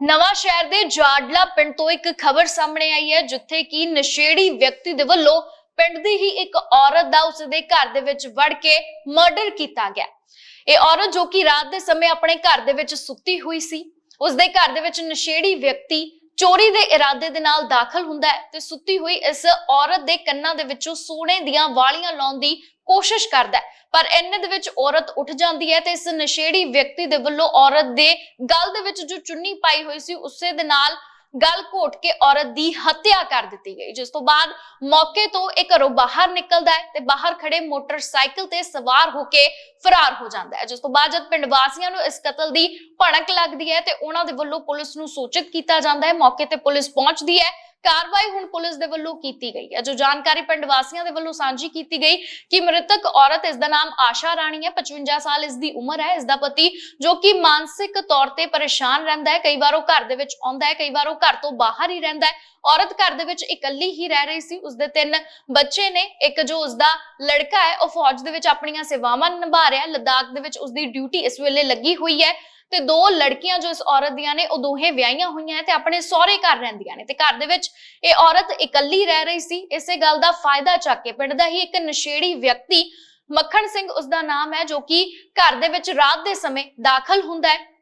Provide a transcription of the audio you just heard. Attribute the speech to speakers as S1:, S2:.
S1: ਨਵਾਂ ਸ਼ਹਿਰ ਦੇ ਜਾਡਲਾ ਪਿੰਡ ਤੋਂ ਇੱਕ ਖਬਰ ਸਾਹਮਣੇ ਆਈ ਹੈ, ਜਿੱਥੇ ਕਿ ਨਸ਼ੇੜੀ ਵਿਅਕਤੀ ਦੇ ਵੱਲੋਂ ਪਿੰਡ ਦੀ ਹੀ ਇੱਕ ਔਰਤ ਦਾ ਉਸਦੇ ਘਰ ਦੇ ਵਿੱਚ ਵੜ ਕੇ ਮਰਡਰ ਕੀਤਾ ਗਿਆ। ਇਹ ਔਰਤ ਜੋ ਕਿ ਰਾਤ ਦੇ ਸਮੇਂ ਆਪਣੇ ਘਰ ਦੇ ਵਿੱਚ ਸੁੱਤੀ ਹੋਈ ਸੀ, ਉਸਦੇ ਘਰ ਦੇ ਵਿੱਚ ਨਸ਼ੇੜੀ ਵਿਅਕਤੀ ਚੋਰੀ ਦੇ ਇਰਾਦੇ ਦੇ ਨਾਲ ਦਾਖਲ ਹੁੰਦਾ ਹੈ ਤੇ ਸੁੱਤੀ ਹੋਈ ਇਸ ਔਰਤ ਦੇ ਕੰਨਾਂ ਦੇ ਵਿੱਚੋਂ ਸੋਨੇ ਦੀਆਂ ਵਾਲੀਆਂ ਲਾਉਣ ਦੀ ਕੋਸ਼ਿਸ਼ ਕਰਦਾ ਹੈ। ਪਰ ਇੰਨੇ ਦੇ ਵਿੱਚ ਔਰਤ ਉੱਠ ਜਾਂਦੀ ਹੈ ਤੇ ਇਸ ਨਸ਼ੇੜੀ ਵਿਅਕਤੀ ਦੇ ਵੱਲੋਂ ਔਰਤ ਦੇ ਗਲ ਦੇ ਵਿੱਚ ਜੋ ਚੁੰਨੀ ਪਾਈ ਹੋਈ ਸੀ, ਉਸੇ ਦੇ ਨਾਲ ਗਲ ਘੋਟ ਕੇ ਔਰਤ ਦੀ ਹੱਤਿਆ ਕਰ ਦਿੱਤੀ ਗਈ, ਜਿਸ ਤੋਂ ਬਾਅਦ ਮੌਕੇ ਤੋਂ ਇਹ ਘਰੋਂ ਬਾਹਰ ਨਿਕਲਦਾ ਹੈ ਤੇ ਬਾਹਰ ਖੜੇ ਮੋਟਰਸਾਈਕਲ ਤੇ ਸਵਾਰ ਹੋ ਕੇ ਫਰਾਰ ਹੋ ਜਾਂਦਾ ਹੈ, ਜਿਸ ਤੋਂ ਬਾਅਦ ਜਦ ਪਿੰਡ ਵਾਸੀਆਂ ਨੂੰ ਇਸ ਕਤਲ ਦੀ ਭਣਕ ਲੱਗਦੀ ਹੈ ਤੇ ਉਹਨਾਂ ਦੇ ਵੱਲੋਂ ਪੁਲਿਸ ਨੂੰ ਸੂਚਿਤ ਕੀਤਾ ਜਾਂਦਾ ਹੈ, ਮੌਕੇ ਤੇ ਪੁਲਿਸ ਪਹੁੰਚਦੀ ਹੈ ਕਾਰਵਾਈ ਹੁਣ ਪੁਲਿਸ ਦੇ ਵੱਲੋਂ ਕੀਤੀ ਗਈ ਹੈ। ਜੋ ਜਾਣਕਾਰੀ ਪਿੰਡ ਵਾਸੀਆਂ ਦੇ ਵੱਲੋਂ ਸਾਂਝੀ ਕੀਤੀ ਗਈ ਕਿ ਮ੍ਰਿਤਕ ਔਰਤ ਇਸ ਦਾ ਨਾਮ ਆਸ਼ਾ ਰਾਣੀ ਹੈ 55 ਸਾਲ ਇਸ ਦੀ ਉਮਰ ਹੈ। ਇਸ ਦਾ ਪਤੀ ਜੋ ਕਿ ਮਾਨਸਿਕ ਤੌਰ ਤੇ ਪਰੇਸ਼ਾਨ ਰਹਿੰਦਾ ਹੈ, ਕਈ ਵਾਰ ਉਹ ਘਰ ਦੇ ਵਿੱਚ ਆਉਂਦਾ ਹੈ, ਕਈ ਵਾਰ ਉਹ ਘਰ ਤੋਂ ਬਾਹਰ ਹੀ ਰਹਿੰਦਾ ਹੈ। ਔਰਤ ਘਰ ਦੇ ਵਿੱਚ ਇਕੱਲੀ ਹੀ ਰਹਿ ਰਹੀ ਸੀ। ਉਸਦੇ ਤਿੰਨ ਬੱਚੇ ਨੇ, ਇੱਕ ਜੋ ਉਸਦਾ ਲੜਕਾ ਹੈ, ਉਹ ਫੌਜ ਦੇ ਵਿੱਚ ਆਪਣੀਆਂ ਸੇਵਾਵਾਂ ਨਿਭਾ ਰਿਹਾ ਹੈ। ਲਦਾਖ ਦੇ ਵਿੱਚ ਉਸਦੀ ਡਿਊਟੀ ਇਸ ਵੇਲੇ ਲੱਗੀ ਹੋਈ ਹੈ। ਤੇ ਦੋ ਲੜਕੀਆਂ ਜੋ ਇਸ ਔਰਤ ਦੀਆਂ ਨੇ, ਉਹ ਦੋਹੇ ਵਿਆਹੀਆਂ ਹੋਈਆਂ ਹੈ ਤੇ ਆਪਣੇ ਸਹੁਰੇ ਘਰ ਰਹਿੰਦੀਆਂ ਨੇ ਤੇ ਘਰ ਦੇ ਵਿੱਚ ਇਹ ਔਰਤ ਇਕੱਲੀ ਰਹਿ ਰਹੀ ਸੀ। ਇਸੇ ਗੱਲ ਦਾ ਫਾਇਦਾ ਚੱਕ ਕੇ ਪਿੰਡ ਦਾ ਹੀ ਇੱਕ ਨਸ਼ੇੜੀ ਵਿਅਕਤੀ ਮੱਖਣ ਸਿੰਘ ਉਸਦਾ ਨਾਮ ਹੈ ਜੋ ਕਿ ਘਰ ਦੇ ਵਿੱਚ ਰਾਤ ਦੇ ਸਮੇਂ ਦਾਖਲ ਹੁੰਦਾ ਹੈ।